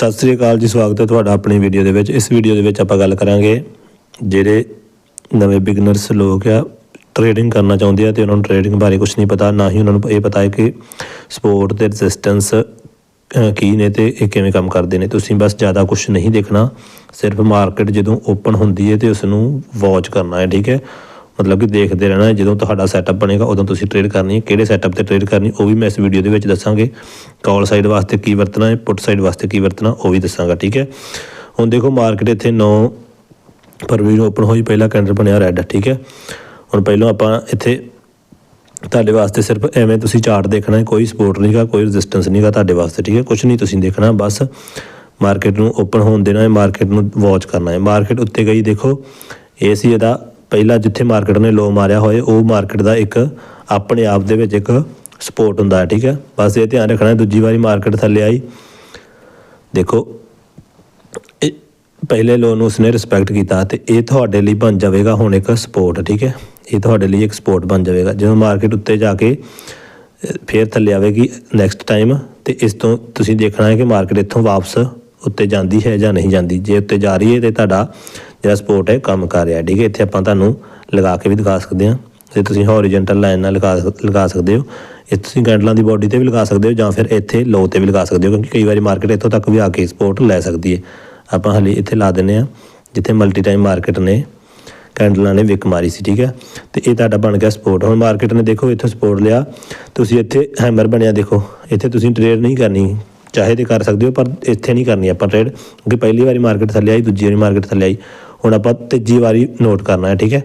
ਸਤਿ ਸ੍ਰੀ ਅਕਾਲ ਜੀ, ਸਵਾਗਤ ਹੈ ਤੁਹਾਡਾ ਆਪਣੀ ਵੀਡੀਓ ਦੇ ਵਿੱਚ। ਇਸ ਵੀਡੀਓ ਦੇ ਵਿੱਚ ਆਪਾਂ ਗੱਲ ਕਰਾਂਗੇ ਜਿਹੜੇ ਨਵੇਂ ਬਿਗਨਰਸ ਲੋਕ ਆ ਟ੍ਰੇਡਿੰਗ ਕਰਨਾ ਚਾਹੁੰਦੇ ਆ ਤੇ ਉਹਨਾਂ ਨੂੰ ਟ੍ਰੇਡਿੰਗ ਬਾਰੇ ਕੁਝ ਨਹੀਂ ਪਤਾ, ਨਾ ਹੀ ਉਹਨਾਂ ਨੂੰ ਇਹ ਪਤਾ ਹੈ ਕਿ ਸਪੋਰਟ ਤੇ ਰੈਜ਼ਿਸਟੈਂਸ ਕੀ ਨੇ ਤੇ ਇਹ ਕਿਵੇਂ ਕੰਮ ਕਰਦੇ ਨੇ। ਤੁਸੀਂ ਬਸ ਜ਼ਿਆਦਾ ਕੁਝ ਨਹੀਂ ਦੇਖਣਾ, ਸਿਰਫ ਮਾਰਕੀਟ ਜਦੋਂ ਓਪਨ ਹੁੰਦੀ ਹੈ ਤੇ ਉਸ ਨੂੰ ਵਾਚ ਕਰਨਾ ਹੈ, ਠੀਕ ਹੈ? ਮਤਲਬ ਕਿ ਦੇਖਦੇ ਰਹਿਣਾ ਜਦੋਂ ਤੁਹਾਡਾ ਸੈਟਅਪ ਬਣੇਗਾ, ਉਦੋਂ ਤੁਸੀਂ ਟ੍ਰੇਡ ਕਰਨੀ ਹੈ। ਕਿਹੜੇ ਸੈਟਅਪ ਤੇ ਟ੍ਰੇਡ ਕਰਨੀ, ਉਹ ਵੀ ਮੈਂ ਇਸ ਵੀਡੀਓ ਦੇ ਵਿੱਚ ਦੱਸਾਂਗੇ। ਕਾਲ ਸਾਈਡ ਵਾਸਤੇ ਕੀ ਵਰਤਣਾ ਹੈ ਪੁੱਟ ਸਾਈਡ ਵਾਸਤੇ ਕੀ ਵਰਤਣਾ, ਉਹ ਵੀ ਦੱਸਾਂਗਾ, ਠੀਕ ਹੈ? ਹੁਣ ਦੇਖੋ ਮਾਰਕੀਟ ਇੱਥੇ 9 ਫਰਵਰੀ ਨੂੰ ਓਪਨ ਹੋਈ, ਪਹਿਲਾ ਕੈਂਡਲ ਬਣਿਆ ਰੈੱਡ ਠੀਕ ਹੈ? ਹੁਣ ਪਹਿਲਾਂ ਆਪਾਂ ਇੱਥੇ ਤੁਹਾਡੇ ਵਾਸਤੇ ਸਿਰਫ ਐਵੇਂ ਤੁਸੀਂ ਚਾਰਟ ਦੇਖਣਾ ਹੈ। ਕੋਈ ਸਪੋਰਟ ਨਹੀਂਗਾ ਕੋਈ ਰੈਜ਼ਿਸਟੈਂਸ ਨਹੀਂਗਾ ਤੁਹਾਡੇ ਵਾਸਤੇ, ਠੀਕ ਹੈ? ਕੁਝ ਨਹੀਂ ਤੁਸੀਂ ਦੇਖਣਾ, ਬਸ ਮਾਰਕੀਟ ਨੂੰ ਓਪਨ ਹੋਣ ਦੇਣਾ ਹੈ ਮਾਰਕੀਟ ਨੂੰ ਵਾਚ ਕਰਨਾ ਹੈ। ਮਾਰਕੀਟ ਉੱਤੇ ਗਈ, ਦੇਖੋ, ਇਹ ਸੀ ਇਹਦਾ ਪਹਿਲਾਂ ਜਿੱਥੇ ਮਾਰਕੀਟ ਨੇ ਲੋ ਮਾਰਿਆ ਹੋਏ ਉਹ ਮਾਰਕੀਟ ਦਾ ਇੱਕ ਆਪਣੇ ਆਪ ਦੇ ਵਿੱਚ ਇੱਕ ਸਪੋਰਟ ਹੁੰਦਾ ਹੈ ਠੀਕ ਹੈ? ਬਸ ਇਹ ਧਿਆਨ ਰੱਖਣਾ ਦੂਜੀ ਵਾਰੀ ਮਾਰਕੀਟ ਥੱਲੇ ਆਈ। ਦੇਖੋ ਇਹ ਪਹਿਲੇ ਲੋਨ ਨੂੰ ਉਸਨੇ ਰਿਸਪੈਕਟ ਕੀਤਾ ਤੇ ਇਹ ਤੁਹਾਡੇ ਲਈ ਬਣ ਜਾਵੇਗਾ ਹੁਣ ਇੱਕ ਸਪੋਰਟ ਠੀਕ ਹੈ? ਇਹ ਤੁਹਾਡੇ ਲਈ ਇੱਕ ਸਪੋਰਟ ਬਣ ਜਾਵੇਗਾ। ਜਦੋਂ ਮਾਰਕੀਟ ਉੱਤੇ ਜਾ ਕੇ ਅਹ, ਫੇਰ ਥੱਲੇ ਆਵੇਗੀ ਨੈਕਸਟ ਟਾਈਮ ਤੇ ਇਸ ਤੋਂ ਤੁਸੀਂ ਦੇਖਣਾ ਹੈ ਕਿ ਮਾਰਕੀਟ ਇੱਥੋਂ ਵਾਪਸ ਉੱਤੇ ਜਾਂਦੀ ਹੈ ਜਾਂ ਨਹੀਂ ਜਾਂਦੀ। ਜੇ ਉੱਤੇ ਜਾ ਰਹੀ ਹੈ ਤੇ ਤੁਹਾਡਾ ਜਿਹੜਾ ਸਪੋਰਟ ਹੈ, ਕੰਮ ਕਰ ਰਿਹਾ। ਠੀਕ ਹੈ, ਇੱਥੇ ਆਪਾਂ ਤੁਹਾਨੂੰ ਲਗਾ ਕੇ ਵੀ ਦਿਖਾ ਸਕਦੇ ਹਾਂ। ਤੇ ਤੁਸੀਂ ਹੌਰੀਜ਼ੌਂਟਲ ਲਾਈਨ ਨਾਲ ਲਗਾ ਸਕ- ਲਗਾ ਸਕਦੇ ਹੋ। ਇਹ ਤੁਸੀਂ ਕੈਂਡਲਾਂ ਦੀ ਬਾਡੀ ਤੇ ਵੀ ਲਗਾ ਸਕਦੇ ਹੋ ਜਾਂ ਫਿਰ ਇੱਥੇ ਲੋ ਤੇ ਵੀ ਲਗਾ ਸਕਦੇ ਹੋ, ਕਿਉਂਕਿ ਕਈ ਵਾਰੀ ਮਾਰਕੀਟ ਇੱਥੋਂ ਤੱਕ ਵੀ ਆ ਕੇ ਸਪੋਰਟ ਲੈ ਸਕਦੀ ਹੈ। ਆਪਾਂ ਹਲੇ ਇੱਥੇ ਲਾ ਦਿੰਨੇ ਆ ਜਿੱਥੇ ਮਲਟੀ ਟਾਈਮ ਮਾਰਕੀਟ ਨੇ ਕੈਂਡਲਾਂ ਨੇ ਵਿਕ ਮਾਰੀ ਸੀ, ਠੀਕ ਹੈ। ਤੇ ਇਹ ਤੁਹਾਡਾ ਬਣ ਗਿਆ ਸਪੋਰਟ ਹੁਣ ਮਾਰਕੀਟ ਨੇ ਦੇਖੋ, ਇੱਥੇ ਸਪੋਰਟ ਲਿਆ। ਤੁਸੀਂ ਇੱਥੇ ਹੈਮਰ ਬਣਿਆ ਦੇਖੋ। ਇੱਥੇ ਤੁਸੀਂ ਟ੍ਰੇਡ ਨਹੀਂ ਕਰਨੀ। ਚਾਹੇ ਤੇ ਕਰ ਸਕਦੇ ਹੋ, ਪਰ ਇੱਥੇ ਨਹੀਂ ਕਰਨੀ ਆਪਾਂ ਟ੍ਰੇਡ ਕਿਉਂਕਿ ਪਹਿਲੀ ਵਾਰੀ ਮਾਰਕੀਟ ਥੱਲੇ ਆਈ, ਦੂਜੀ ਵਾਰੀ ਮਾਰਕੀਟ ਥੱਲੇ ਆਈ। ਹੁਣ ਆਪਾਂ ਤੀਜੀ ਵਾਰੀ ਨੋਟ ਕਰਨਾ ਹੈ, ਠੀਕ ਹੈ?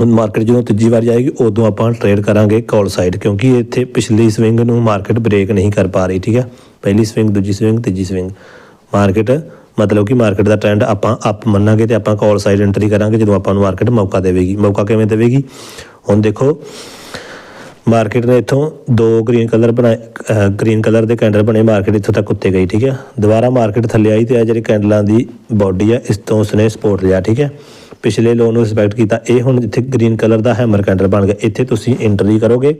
ਹੁਣ ਮਾਰਕੀਟ ਜਦੋਂ ਤੀਜੀ ਵਾਰ ਜਾਏਗੀ ਉਦੋਂ ਆਪਾਂ ਟ੍ਰੇਡ ਕਰਾਂਗੇ ਕਾਲ ਸਾਈਡ ਕਿਉਂਕਿ ਇੱਥੇ ਪਿਛਲੀ ਸਵਿੰਗ ਨੂੰ ਮਾਰਕੀਟ ਬ੍ਰੇਕ ਨਹੀਂ ਕਰ ਪਾ ਰਹੀ, ਠੀਕ ਹੈ? ਪਹਿਲੀ ਸਵਿੰਗ ਦੂਜੀ ਸਵਿੰਗ ਤੀਜੀ ਸਵਿੰਗ ਮਾਰਕੀਟ ਮਤਲਬ ਕਿ ਮਾਰਕੀਟ ਦਾ ਟ੍ਰੈਂਡ ਆਪਾਂ ਅਪ ਮੰਨਾਂਗੇ ਤੇ ਆਪਾਂ ਕਾਲ ਸਾਈਡ ਐਂਟਰੀ ਕਰਾਂਗੇ ਜਦੋਂ ਆਪਾਂ ਨੂੰ ਮਾਰਕੀਟ ਮੌਕਾ ਦੇਵੇਗੀ। ਮੌਕਾ ਕਿਵੇਂ ਦੇਵੇਗੀ? ਹੁਣ ਦੇਖੋ ਮਾਰਕੀਟ ਨੇ ਇੱਥੋਂ ਦੋ ਗ੍ਰੀਨ ਕਲਰ ਬਣਾਏ ਗ੍ਰੀਨ ਕਲਰ ਦੇ ਕੈਂਡਲ ਬਣੇ ਮਾਰਕੀਟ ਇੱਥੋਂ ਤੱਕ ਉੱਤੇ ਗਈ, ਠੀਕ ਹੈ ਦੁਬਾਰਾ ਮਾਰਕੀਟ ਥੱਲੇ ਆਈ ਤੇ ਆ ਜਿਹੜੀ ਕੈਂਡਲਾਂ ਦੀ ਬਾਡੀ ਆ, ਇਸ ਤੋਂ ਉਸਨੇ ਸਪੋਰਟ ਲਿਆ, ਠੀਕ ਹੈ ਪਿਛਲੇ ਲੋ ਨੂੰ ਰਿਸਪੈਕਟ ਕੀਤਾ, ਇਹ ਹੁਣ ਜਿੱਥੇ ਗ੍ਰੀਨ ਕਲਰ ਦਾ ਹੈਮਰ ਕੈਂਡਲ ਬਣ ਗਿਆ। ਇੱਥੇ ਤੁਸੀਂ ਐਂਟਰੀ ਕਰੋਗੇ,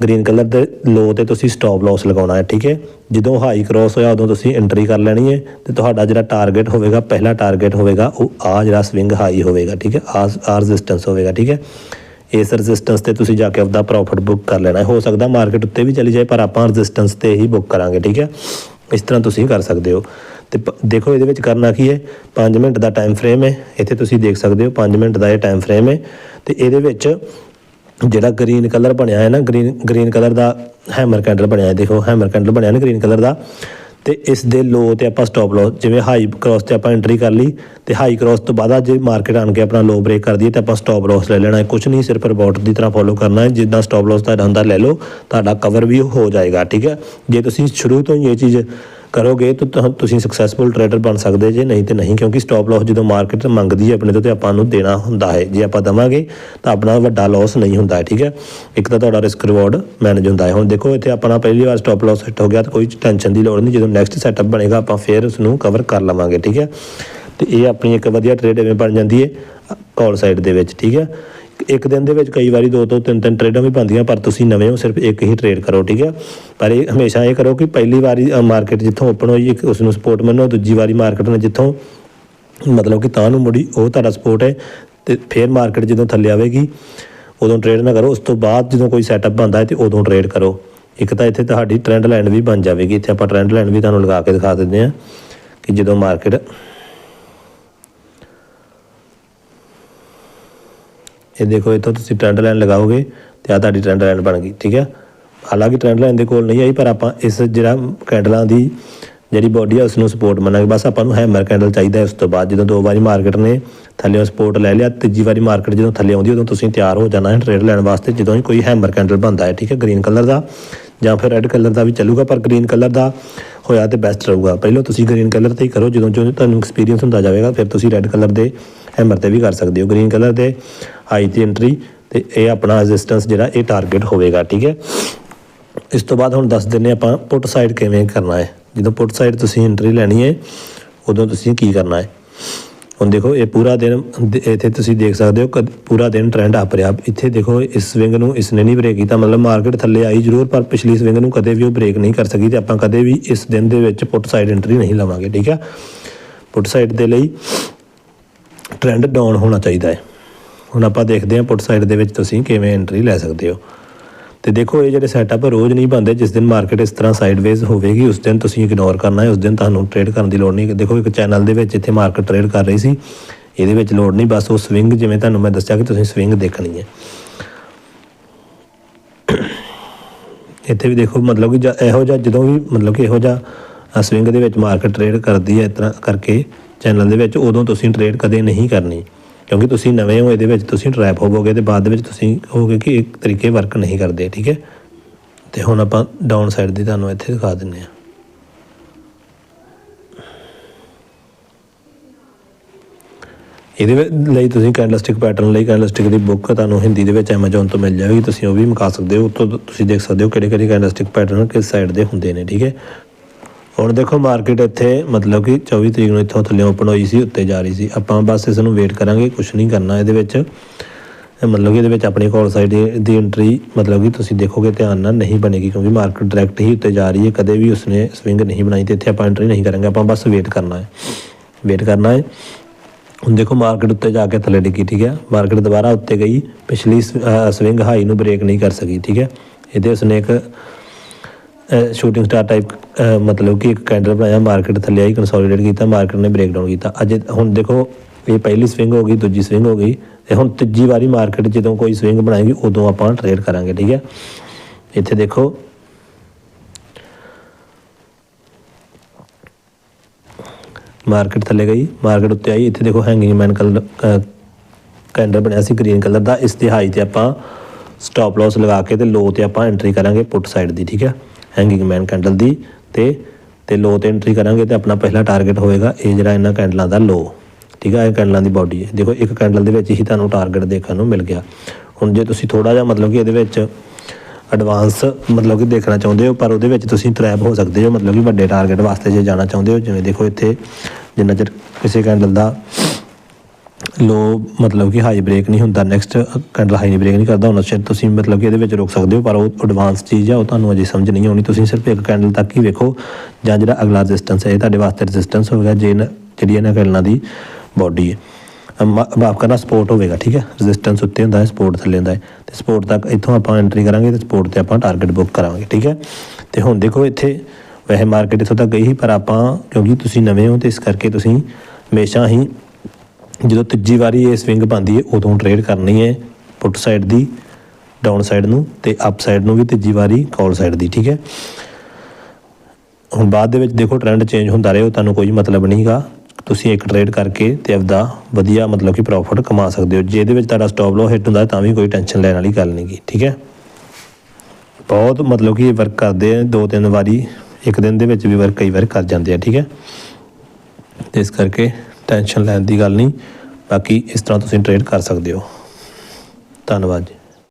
ਗ੍ਰੀਨ ਕਲਰ ਦੇ ਲੋ ਤੇ ਤੁਸੀਂ ਸਟਾਪ ਲਾਸ ਲਗਾਉਣਾ ਹੈ, ਠੀਕ ਹੈ ਜਦੋਂ ਹਾਈ ਕ੍ਰੋਸ ਹੋਇਆ, ਉਦੋਂ ਤੁਸੀਂ ਐਂਟਰੀ ਕਰ ਲੈਣੀ ਹੈ ਤੇ ਤੁਹਾਡਾ ਜਿਹੜਾ ਟਾਰਗੇਟ ਹੋਵੇਗਾ, ਪਹਿਲਾ ਟਾਰਗੇਟ ਹੋਵੇਗਾ, ਉਹ ਆ ਜਿਹੜਾ ਸਵਿੰਗ ਹਾਈ ਹੋਵੇਗਾ, ਠੀਕ ਹੈ ਆ ਆ ਰੈਜ਼ਿਸਟੈਂਸ ਹੋਵੇਗਾ, ਠੀਕ ਹੈ ਇਸ ਰੈਜ਼ਿਸਟੈਂਸ ਤੇ ਤੁਸੀਂ ਜਾ ਕੇ ਆਪਦਾ ਪ੍ਰੋਫਿਟ ਬੁੱਕ ਕਰ ਲੈਣਾ ਹੋ। ਸਕਦਾ ਮਾਰਕੀਟ ਉੱਤੇ ਵੀ ਚਲੀ ਜਾਏ, ਪਰ ਆਪਾਂ ਰੈਜ਼ਿਸਟੈਂਸ ਤੇ ਹੀ ਬੁੱਕ ਕਰਾਂਗੇ, ਠੀਕ ਹੈ? ਇਸ ਤਰ੍ਹਾਂ ਤੁਸੀਂ ਕਰ ਸਕਦੇ ਹੋ। ਤੇ ਦੇਖੋ ਇਹਦੇ ਵਿੱਚ ਕਰਨਾ ਕੀ ਹੈ? 5 ਮਿੰਟ ਦਾ ਟਾਈਮ ਫਰੇਮ ਹੈ। ਇੱਥੇ ਤੁਸੀਂ ਦੇਖ ਸਕਦੇ ਹੋ 5 ਮਿੰਟ ਦਾ ਇਹ ਟਾਈਮ ਫਰੇਮ ਹੈ। ਤੇ ਇਹਦੇ ਵਿੱਚ ਜਿਹੜਾ ਗ੍ਰੀਨ ਕਲਰ ਬਣਿਆ ਹੈ ਨਾ ਗ੍ਰੀਨ ਗ੍ਰੀਨ ਕਲਰ ਦਾ ਹੈਮਰ ਕੈਂਡਲ ਬਣਿਆ ਹੈ। ਦੇਖੋ ਹੈਮਰ ਕੈਂਡਲ ਬਣਿਆ ਨਾ ਗ੍ਰੀਨ ਕਲਰ ਦਾ। ਤੇ ਇਸ ਦੇ ਲੋ ਤੇ ਆਪਾਂ ਸਟਾਪ ਲਾਸ ਜਿਵੇਂ ਹਾਈ ਕ੍ਰੋਸ ਤੇ ਆਪਾਂ ਐਂਟਰੀ ਕਰ ਲਈ, ਤੇ ਹਾਈ ਕ੍ਰੋਸ ਤੋਂ ਬਾਅਦ ਜੇ ਮਾਰਕੀਟ ਆਣ ਕੇ ਆਪਣਾ ਲੋ ਬ੍ਰੇਕ ਕਰਦੀ ਹੈ ਤੇ ਆਪਾਂ ਸਟਾਪ ਲਾਸ ਲੈ ਲੈਣਾ ਹੈ। ਕੁਝ ਨਹੀਂ, ਸਿਰਫ ਰਿਪੋਰਟ ਦੀ ਤਰ੍ਹਾਂ ਫੋਲੋ ਕਰਨਾ ਹੈ। ਜਿੱਦਾਂ ਸਟਾਪ ਲਾਸ ਤੁਹਾਡਾ ਹੁੰਦਾ, ਲੈ ਲਓ, ਤੁਹਾਡਾ ਕਵਰ ਵੀ ਹੋ ਜਾਏਗਾ, ਠੀਕ ਹੈ? ਜੇ ਤੁਸੀਂ ਸ਼ੁਰੂ ਤੋਂ ਹੀ ਇਹ ਚੀਜ਼ ਕਰੋਗੇ ਤਾਂ ਤੁਹ- ਤੁਸੀਂ ਸਕਸੈਸਫੁਲ ਟਰੇਡਰ ਬਣ ਸਕਦੇ ਜੇ, ਨਹੀਂ ਤੇ ਨਹੀਂ, ਕਿਉਂਕਿ ਸਟਾਪ ਲਾਸ ਜਦੋਂ ਮਾਰਕੀਟ ਮੰਗਦੀ ਹੈ ਆਪਣੇ ਤੋਂ ਤੇ ਆਪਾਂ ਨੂੰ ਦੇਣਾ ਹੁੰਦਾ ਹੈ। ਜੇ ਆਪਾਂ ਦਵਾਂਗੇ ਤਾਂ ਆਪਣਾ ਵੱਡਾ ਲਾਸ ਨਹੀਂ ਹੁੰਦਾ ਹੈ, ਠੀਕ ਹੈ? ਇੱਕ ਤਾਂ ਤੁਹਾਡਾ ਰਿਸਕ ਰਿਵਾਰਡ ਮੈਨੇਜ ਹੁੰਦਾ ਹੈ। ਹੁਣ ਦੇਖੋ, ਇੱਥੇ ਆਪਣਾ ਪਹਿਲੀ ਵਾਰ ਸਟਾਪ ਲਾਸ ਸੈੱਟ ਹੋ ਗਿਆ, ਤਾਂ ਕੋਈ ਟੈਨਸ਼ਨ ਦੀ ਲੋੜ ਨਹੀਂ। ਜਦੋਂ ਨੈਕਸਟ ਸੈਟਅਪ ਬਣੇਗਾ, ਆਪਾਂ ਫੇਰ ਉਸ ਨੂੰ ਕਵਰ ਕਰ ਲਵਾਂਗੇ, ਠੀਕ ਹੈ? ਤੇ ਇਹ ਆਪਣੀ ਇੱਕ ਵਧੀਆ ਟ੍ਰੇਡ ਐਵੇਂ ਬਣ ਜਾਂਦੀ ਹੈ ਕਾਲ ਸਾਈਡ ਦੇ ਵਿੱਚ, ਠੀਕ ਹੈ? ਇੱਕ ਦਿਨ ਦੇ ਵਿੱਚ ਕਈ ਵਾਰੀ ਦੋ ਤੋਂ ਤਿੰਨ ਤਿੰਨ ਟ੍ਰੇਡਾਂ ਵੀ ਬਣਦੀਆਂ, ਪਰ ਤੁਸੀਂ ਨਵੇਂ ਹੋ, ਸਿਰਫ ਇੱਕ ਹੀ ਟ੍ਰੇਡ ਕਰੋ, ਠੀਕ ਹੈ? ਪਰ ਇਹ ਹਮੇਸ਼ਾ ਇਹ ਕਰੋ ਕਿ ਪਹਿਲੀ ਵਾਰੀ ਮਾਰਕੀਟ ਜਿੱਥੋਂ ਓਪਨ ਹੋਈ, ਇੱਕ ਉਸ ਨੂੰ ਸਪੋਰਟ ਮੰਨੋ, ਦੂਜੀ ਵਾਰੀ ਮਾਰਕੀਟ ਨੇ ਜਿੱਥੋਂ, ਮਤਲਬ ਕਿ ਤਾਂ ਨੂੰ ਮੁੜੀ, ਉਹ ਤੁਹਾਡਾ ਸਪੋਰਟ ਹੈ, ਤੇ ਫਿਰ ਮਾਰਕੀਟ ਜਦੋਂ ਥੱਲੇ ਆਵੇਗੀ, ਉਦੋਂ ਟ੍ਰੇਡ ਨਾ ਕਰੋ, ਉਸ ਤੋਂ ਬਾਅਦ ਜਦੋਂ ਕੋਈ ਸੈਟਅਪ ਬਣਦਾ ਹੈ ਤੇ ਉਦੋਂ ਟ੍ਰੇਡ ਕਰੋ। ਇੱਕ ਤਾਂ ਇੱਥੇ ਤੁਹਾਡੀ ਟ੍ਰੈਂਡ ਲਾਈਨ ਵੀ ਬਣ ਜਾਵੇਗੀ, ਇੱਥੇ ਆਪਾਂ ਟ੍ਰੈਂਡ ਲਾਈਨ ਵੀ ਤੁਹਾਨੂੰ ਲਗਾ ਕੇ ਦਿਖਾ ਦਿੰਦੇ ਹਾਂ, ਕਿ ਜਦੋਂ ਮਾਰਕੀਟ ਇਹ ਦੇਖੋ ਇੱਥੋਂ ਤੁਸੀਂ ਟ੍ਰੈਂਡ ਲਾਈਨ ਲਗਾਓਗੇ ਤੇ ਆ ਤੁਹਾਡੀ ਟ੍ਰੈਂਡ ਲਾਈਨ ਬਣ ਗਈ, ਠੀਕ ਹੈ? ਹਾਲਾਂਕਿ ਟ੍ਰੈਂਡ ਲਾਈਨ ਦੇ ਕੋਲ ਨਹੀਂ ਆਈ, ਪਰ ਆਪਾਂ ਇਸ ਜਿਹੜਾ ਕੈਂਡਲਾਂ ਦੀ ਜਿਹੜੀ ਬੋਡੀ ਆ ਉਸ ਨੂੰ ਸਪੋਰਟ ਮੰਨਾਂਗੇ। ਬਸ ਆਪਾਂ ਨੂੰ ਹੈਮਰ ਕੈਂਡਲ ਚਾਹੀਦਾ ਹੈ ਉਸ ਤੋਂ ਬਾਅਦ। ਜਦੋਂ ਦੋ ਵਾਰੀ ਮਾਰਕੀਟ ਨੇ ਥੱਲੇੋਂ ਸਪੋਰਟ ਲੈ ਲਿਆ, ਤੀਜੀ ਵਾਰੀ ਮਾਰਕੀਟ ਜਦੋਂ ਥੱਲੇ ਆਉਂਦੀ ਉਦੋਂ ਤੁਸੀਂ ਤਿਆਰ ਹੋ ਜਾਣਾ ਹੈ ਟ੍ਰੇਡ ਲੈਣ ਵਾਸਤੇ, ਜਦੋਂ ਹੀ ਕੋਈ ਹੈਮਰ ਕੈਂਡਲ ਬਣਦਾ ਹੈ, ਠੀਕ ਹੈ? ਗ੍ਰੀਨ ਕਲਰ ਦਾ, ਜਾਂ ਫਿਰ ਰੈੱਡ ਕਲਰ ਦਾ ਵੀ ਚੱਲੂਗਾ, ਪਰ ਗ੍ਰੀਨ ਕਲਰ ਦਾ ਹੋਇਆ ਤੇ ਬੈਸਟ ਰਹੂਗਾ। ਪਹਿਲਾਂ ਤੁਸੀਂ ਗ੍ਰੀਨ ਕਲਰ ਤੇ ਹੀ ਕਰੋ, ਜਦੋਂ ਜਦੋਂ ਤੁਹਾਨੂੰ ਐਕਸਪੀਰੀਅੰਸ ਹੁੰਦਾ ਜਾਵੇਗਾ, ਫਿਰ ਤੁਸੀਂ ਰੈੱਡ ਕਲਰ ਦੇ ਹੈਮਰ ਤੇ ਵੀ ਕਰ ਸਕਦੇ ਹੋ। ਗ੍ਰੀਨ ਕਲਰ ਦੇ ਹਾਈ ਤੇ ਐਂਟਰੀ ਤੇ ਇਹ ਆਪਣਾ ਰੈਜ਼ਿਸਟੈਂਸ ਜਿਹੜਾ ਇਹ ਟਾਰਗੇਟ ਹੋਵੇਗਾ, ਠੀਕ ਹੈ? ਇਸ ਤੋਂ ਬਾਅਦ ਹੁਣ ਦੱਸ ਦਿੰਨੇ ਆਪਾਂ ਪੁੱਟ ਸਾਈਡ ਕਿਵੇਂ ਕਰਨਾ ਹੈ। ਜਦੋਂ ਪੁੱਟ ਸਾਈਡ ਤੁਸੀਂ ਐਂਟਰੀ ਲੈਣੀ ਹੈ, ਉਦੋਂ ਤੁਸੀਂ ਕੀ ਕਰਨਾ ਹੈ? ਹੁਣ ਦੇਖੋ, ਇਹ ਪੂਰਾ ਦਿਨ ਇੱਥੇ ਤੁਸੀਂ ਦੇਖ ਸਕਦੇ ਹੋ ਕਦ- ਪੂਰਾ ਦਿਨ ਟ੍ਰੈਂਡ ਅਪ ਰਿਹਾ। ਇੱਥੇ ਦੇਖੋ, ਇਸ ਸਵਿੰਗ ਨੂੰ ਇਸ ਨੇ ਨਹੀਂ ਬ੍ਰੇਕ ਕੀਤਾ। ਮਤਲਬ ਮਾਰਕੀਟ ਥੱਲੇ ਆਈ ਜ਼ਰੂਰ, ਪਰ ਪਿਛਲੀ ਸਵਿੰਗ ਨੂੰ ਕਦੇ ਵੀ ਉਹ ਬ੍ਰੇਕ ਨਹੀਂ ਕਰ ਸਕੀ ਤੇ ਆਪਾਂ ਕਦੇ ਵੀ ਇਸ ਦਿਨ ਦੇ ਵਿੱਚ ਪੁੱਟ ਸਾਈਡ ਐਂਟਰੀ ਨਹੀਂ ਲਵਾਂਗੇ, ਠੀਕ ਆ ਪੁੱਟ ਸਾਈਡ ਦੇ ਲਈ ਟ੍ਰੈਂਡ ਡਾਊਨ ਹੋਣਾ ਚਾਹੀਦਾ ਹੈ। ਹੁਣ ਆਪਾਂ ਦੇਖਦੇ ਹਾਂ ਪੁੱਟ ਸਾਈਡ ਦੇ ਵਿੱਚ ਤੁਸੀਂ ਕਿਵੇਂ ਐਂਟਰੀ ਲੈ ਸਕਦੇ ਹੋ। ਤੇ ਦੇਖੋ, ਇਹ ਜਿਹੜੇ ਸੈਟਅਪ ਰੋਜ਼ ਨਹੀਂ ਬਣਦੇ, ਜਿਸ ਦਿਨ ਮਾਰਕੀਟ ਇਸ ਤਰ੍ਹਾਂ ਸਾਈਡਵੇਜ਼ ਹੋਵੇਗੀ, ਉਸ ਦਿਨ ਤੁਸੀਂ ਇਗਨੋਰ ਕਰਨਾ ਹੈ, ਉਸ ਦਿਨ ਤੁਹਾਨੂੰ ਟ੍ਰੇਡ ਕਰਨ ਦੀ ਲੋੜ ਨਹੀਂ। ਦੇਖੋ, ਇੱਕ ਚੈਨਲ ਦੇ ਵਿੱਚ ਇੱਥੇ ਮਾਰਕੀਟ ਟ੍ਰੇਡ ਕਰ ਰਹੀ ਸੀ, ਇਹਦੇ ਵਿੱਚ ਲੋੜ ਨਹੀਂ, ਬਸ ਉਹ ਸਵਿੰਗ ਜਿਵੇਂ ਤੁਹਾਨੂੰ ਮੈਂ ਦੱਸਿਆ ਕਿ ਤੁਸੀਂ ਸਵਿੰਗ ਦੇਖਣੀ ਹੈ। ਇੱਥੇ ਵੀ ਦੇਖੋ, ਮਤਲਬ ਕਿ ਜ- ਇਹੋ ਜਿਹਾ ਜਦੋਂ ਵੀ, ਮਤਲਬ ਕਿ ਇਹੋ ਜਿਹਾ ਸਵਿੰਗ ਦੇ ਵਿੱਚ ਮਾਰਕੀਟ ਟ੍ਰੇਡ ਕਰਦੀ ਹੈ, ਇਸ ਤਰ੍ਹਾਂ ਕਰਕੇ ਚੈਨਲ ਦੇ ਵਿੱਚ, ਉਦੋਂ ਤੁਸੀਂ ਟ੍ਰੇਡ ਕਦੇ ਨਹੀਂ ਕਰਨੀ। ਕਿਉਂਕਿ ਤੁਸੀਂ ਨਵੇਂ ਹੋ ਇਹਦੇ ਵਿੱਚ ਤੁਸੀਂ ਟਰੈਪ ਹੋਵੋਗੇ ਤੇ ਬਾਅਦ ਦੇ ਵਿੱਚ ਤੁਸੀਂ ਕਹੋਗੇ ਕਿ ਇੱਕ ਤਰੀਕੇ ਵਰਕ ਨਹੀਂ ਕਰਦੇ, ਠੀਕ ਹੈ? ਤੇ ਹੁਣ ਆਪਾਂ ਡਾਊਨ ਸਾਈਡ ਦੀ ਤੁਹਾਨੂੰ ਇੱਥੇ ਦਿਖਾ ਦਿੰਨੇ ਆ ਇਹਦੇ ਲਈ ਤੁਸੀਂ ਕੈਂਡਲਸਟਿਕ ਪੈਟਰਨ ਲਈ ਕੈਂਡਲਸਟਿਕ ਦੀ ਬੁੱਕ ਤੁਹਾਨੂੰ ਹਿੰਦੀ ਦੇ ਵਿੱਚ Amazon ਤੋਂ ਮਿਲ ਜਾਵੇਗੀ, ਤੁਸੀਂ ਉਹ ਵੀ ਮੰਗਾ ਸਕਦੇ ਹੋ ਉੱਤੋਂ ਤੁਸੀਂ ਦੇਖ ਸਕਦੇ ਹੋ ਕਿਹੜੇ ਕਿਹੜੇ ਕੈਂਡਲਸਟਿਕ ਪੈਟਰਨ ਕਿਸ ਸਾਈਡ ਦੇ ਹੁੰਦੇ ਨੇ, ਠੀਕ ਹੈ? ਹੁਣ ਦੇਖੋ ਮਾਰਕੀਟ ਇੱਥੇ ਮਤਲਬ ਕਿ 24 ਤਰੀਕ ਨੂੰ ਇੱਥੋਂ ਥੱਲੇ ਓਪਨ ਹੋਈ ਸੀ, ਉੱਤੇ ਜਾ ਰਹੀ ਸੀ। ਆਪਾਂ ਬਸ ਇਸ ਨੂੰ ਵੇਟ ਕਰਾਂਗੇ ਕੁਝ ਨਹੀਂ ਕਰਨਾ ਇਹਦੇ ਵਿੱਚ। ਮਤਲਬ ਕਿ ਇਹਦੇ ਵਿੱਚ ਆਪਣੀ ਕਾਲ ਸਾਈਡ ਦੀ ਐਂਟਰੀ ਮਤਲਬ ਕਿ ਤੁਸੀਂ ਦੇਖੋਗੇ ਧਿਆਨ ਨਾਲ ਨਹੀਂ ਬਣੇਗੀ, ਕਿਉਂਕਿ ਮਾਰਕੀਟ ਡਾਇਰੈਕਟ ਹੀ ਉੱਤੇ ਜਾ ਰਹੀ ਹੈ। ਕਦੇ ਵੀ ਉਸਨੇ ਸਵਿੰਗ ਨਹੀਂ ਬਣਾਈ ਤੇ ਇੱਥੇ ਆਪਾਂ ਐਂਟਰੀ ਨਹੀਂ ਕਰਾਂਗੇ, ਆਪਾਂ ਬਸ ਵੇਟ ਕਰਨਾ ਹੈ। ਵੇਟ ਕਰਨਾ ਹੈ। ਹੁਣ ਦੇਖੋ ਮਾਰਕੀਟ ਉੱਤੇ ਜਾ ਕੇ ਥੱਲੇ ਡਿੱਗੀ, ਠੀਕ ਹੈ? ਮਾਰਕੀਟ ਦੁਬਾਰਾ ਉੱਤੇ ਗਈ, ਪਿਛਲੀ ਸਵਿੰਗ ਹਾਈ ਨੂੰ ਬ੍ਰੇਕ ਨਹੀਂ ਕਰ ਸਕੀ, ਠੀਕ ਹੈ? ਇਹਦੇ ਉਸਨੇ ਇੱਕ ਸ਼ੂਟਿੰਗ ਸਟਾਰ ਟਾਈਪ ਮਤਲਬ ਕਿ ਇੱਕ ਕੈਂਡਲ ਬਣਾਇਆ ਮਾਰਕੀਟ ਥੱਲੇ ਆਈ ਕੰਸੋਲੀਡੇਟ ਕੀਤਾ ਮਾਰਕੀਟ ਨੇ ਬ੍ਰੇਕਡਾਊਨ ਕੀਤਾ। ਅੱਜ ਹੁਣ ਦੇਖੋ, ਇਹ ਪਹਿਲੀ ਸਵਿੰਗ ਹੋ ਗਈ, ਦੂਜੀ ਸਵਿੰਗ ਹੋ ਗਈ, ਤੇ ਹੁਣ ਤੀਜੀ ਵਾਰੀ ਮਾਰਕੀਟ ਜਦੋਂ ਕੋਈ ਸਵਿੰਗ ਬਣਾਏਗੀ, ਉਦੋਂ ਆਪਾਂ ਟ੍ਰੇਡ ਕਰਾਂਗੇ, ਠੀਕ ਹੈ? ਇੱਥੇ ਦੇਖੋ। ਮਾਰਕੀਟ ਥੱਲੇ ਗਈ ਮਾਰਕੀਟ ਉੱਤੇ ਆਈ, ਇੱਥੇ ਦੇਖੋ ਹੈਂਗਿੰਗ ਮੈਨ ਕਲਰ ਕੈਂਡਲ ਬਣਿਆ ਸੀ ਗ੍ਰੀਨ ਕਲਰ ਦਾ, ਇਸ ਦੀ ਹਾਈ ਤੇ ਆਪਾਂ ਸਟਾਪ ਲਾਸ ਲਗਾ ਕੇ ਤੇ ਲੋ ਤੇ ਆਪਾਂ ਐਂਟਰੀ ਕਰਾਂਗੇ ਪੁੱਟ ਸਾਈਡ ਦੀ, ਠੀਕ ਹੈ? ਹੈਂਗਿੰਗ ਮੈਨ ਕੈਂਡਲ ਦੀ ਤੇ ਤੇ ਲੋ ਤੇ ਐਂਟਰੀ ਕਰਾਂਗੇ ਤੇ ਆਪਣਾ ਪਹਿਲਾ ਟਾਰਗੇਟ ਹੋਏਗਾ ਇਹ ਜਿਹੜਾ ਇਹਨਾਂ ਕੈਂਡਲਾਂ ਦਾ ਲੋ ਠੀਕ ਹੈ ਇਹ ਕੈਂਡਲਾਂ ਦੀ ਬਾਡੀ ਹੈ। ਦੇਖੋ, ਇੱਕ ਕੈਂਡਲ ਦੇ ਵਿੱਚ ਹੀ ਤੁਹਾਨੂੰ ਟਾਰਗੇਟ ਦੇਖਣ ਨੂੰ ਮਿਲ ਗਿਆ। ਹੁਣ ਜੇ ਤੁਸੀਂ ਥੋੜਾ ਜਿਹਾ ਮਤਲਬ ਕਿ ਇਹਦੇ ਵਿੱਚ ਐਡਵਾਂਸ ਮਤਲਬ ਕਿ ਦੇਖਣਾ ਚਾਹੁੰਦੇ ਹੋ, ਪਰ ਉਹਦੇ ਵਿੱਚ ਤੁਸੀਂ ਟਰੈਪ ਹੋ ਸਕਦੇ ਹੋ, ਮਤਲਬ ਕਿ ਵੱਡੇ ਟਾਰਗੇਟ ਵਾਸਤੇ ਜੇ ਜਾਣਾ ਚਾਹੁੰਦੇ ਹੋ। ਜਿਵੇਂ ਦੇਖੋ ਇੱਥੇ, ਜਿੰਨਾ ਚਿਰ ਕਿਸੇ ਕੈਂਡਲ ਦਾ ਲੋ, ਮਤਲਬ ਕਿ ਹਾਈ ਬ੍ਰੇਕ ਨਹੀਂ ਹੁੰਦਾ ਨੈਕਸਟ ਕੈਂਡਲ ਹਾਈ ਬ੍ਰੇਕ ਨਹੀਂ ਕਰਦਾ ਉਹਨਾਂ ਸ਼ਾਇਦ ਤੁਸੀਂ ਮਤਲਬ ਕਿ ਇਹਦੇ ਵਿੱਚ ਰੁਕ ਸਕਦੇ ਹੋ, ਪਰ ਉਹ ਐਡਵਾਂਸ ਚੀਜ਼ ਆ, ਉਹ ਤੁਹਾਨੂੰ ਅਜੇ ਸਮਝ ਨਹੀਂ ਆਉਣੀ। ਤੁਸੀਂ ਸਿਰਫ ਇੱਕ ਕੈਂਡਲ ਤੱਕ ਹੀ ਵੇਖੋ, ਜਾਂ ਜਿਹੜਾ ਅਗਲਾ ਰੈਜ਼ਿਸਟੈਂਸ ਹੈ, ਇਹ ਤੁਹਾਡੇ ਵਾਸਤੇ ਰੈਜ਼ਿਸਟੈਂਸ ਹੋਵੇਗਾ, ਜੇ ਜਿਹੜੀ ਇਹਨਾਂ ਕੈਂਡਲਾਂ ਦੀ ਬਾਡੀ ਹੈ। ਮਾਫ ਕਰਨਾ ਸਪੋਰਟ ਹੋਵੇਗਾ, ਠੀਕ ਹੈ? ਰੈਜ਼ਿਸਟੈਂਸ ਉੱਤੇ ਹੁੰਦਾ ਹੈ ਸਪੋਰਟ ਥੱਲੇ ਹੁੰਦਾ ਹੈ। ਤੇ ਸਪੋਰਟ ਤੱਕ ਇੱਥੋਂ ਆਪਾਂ ਐਂਟਰੀ ਕਰਾਂਗੇ ਤੇ ਸਪੋਰਟ ਤੇ ਆਪਾਂ ਟਾਰਗੇਟ ਬੁੱਕ ਕਰਾਂਗੇ, ਠੀਕ ਹੈ? ਤੇ ਹੁਣ ਦੇਖੋ ਇੱਥੇ, ਵੈਸੇ ਮਾਰਕੀਟ ਇੱਥੋਂ ਤੱਕ ਗਈ ਸੀ, ਪਰ ਆਪਾਂ ਕਿਉਂਕਿ ਤੁਸੀਂ ਨਵੇਂ ਹੋ, ਤੇ ਇਸ ਕਰਕੇ ਤੁਸੀਂ ਹਮੇਸ਼ਾ ਹੀ ਜਦੋਂ ਤੀਜੀ ਵਾਰੀ ਇਹ ਸਵਿੰਗ ਪਾਉਂਦੀ ਹੈ, ਉਦੋਂ ਟ੍ਰੇਡ ਕਰਨੀ ਹੈ ਪੁੱਟ ਸਾਈਡ ਦੀ ਡਾਊਨ ਸਾਈਡ ਨੂੰ ਤੇ ਅਪ ਸਾਈਡ ਨੂੰ ਵੀ ਤੀਜੀ ਵਾਰੀ ਕਾਲ ਸਾਈਡ ਦੀ, ਠੀਕ ਹੈ? ਹੁਣ ਬਾਅਦ ਦੇ ਵਿੱਚ ਦੇਖੋ ਟ੍ਰੈਂਡ ਚੇਂਜ ਹੁੰਦਾ ਰਹੇ, ਉਹ ਤੁਹਾਨੂੰ ਕੋਈ ਮਤਲਬ ਨਹੀਂਗਾ ਤੁਸੀਂ ਇੱਕ ਟ੍ਰੇਡ ਕਰਕੇ ਤੇ ਆਪਦਾ ਵਧੀਆ ਮਤਲਬ ਕਿ ਪ੍ਰੋਫਿਟ ਕਮਾ ਸਕਦੇ ਹੋ। ਜੇ ਇਹਦੇ ਵਿੱਚ ਤੁਹਾਡਾ ਸਟਾਪ ਲੋ ਹਿੱਟ ਹੁੰਦਾ ਤਾਂ ਵੀ ਕੋਈ ਟੈਨਸ਼ਨ ਲੈਣ ਵਾਲੀ ਗੱਲ ਨਹੀਂਗੀ ਠੀਕ ਹੈ? ਬਹੁਤ ਮਤਲਬ ਕਿ ਵਰਕ ਕਰਦੇ ਆ, ਦੋ ਤਿੰਨ ਵਾਰੀ, ਇੱਕ ਦਿਨ ਦੇ ਵਿੱਚ ਵੀ ਵਰਕ ਕਈ ਵਾਰ ਕਰ ਜਾਂਦੇ ਆ, ਠੀਕ ਹੈ? ਇਸ ਕਰਕੇ ਟੈਨਸ਼ਨ ਲੈਣ ਦੀ ਗੱਲ ਨਹੀਂ। ਬਾਕੀ ਇਸ ਤਰ੍ਹਾਂ ਤੁਸੀਂ ਟ੍ਰੇਡ ਕਰ ਸਕਦੇ ਹੋ। ਧੰਨਵਾਦ ਜੀ।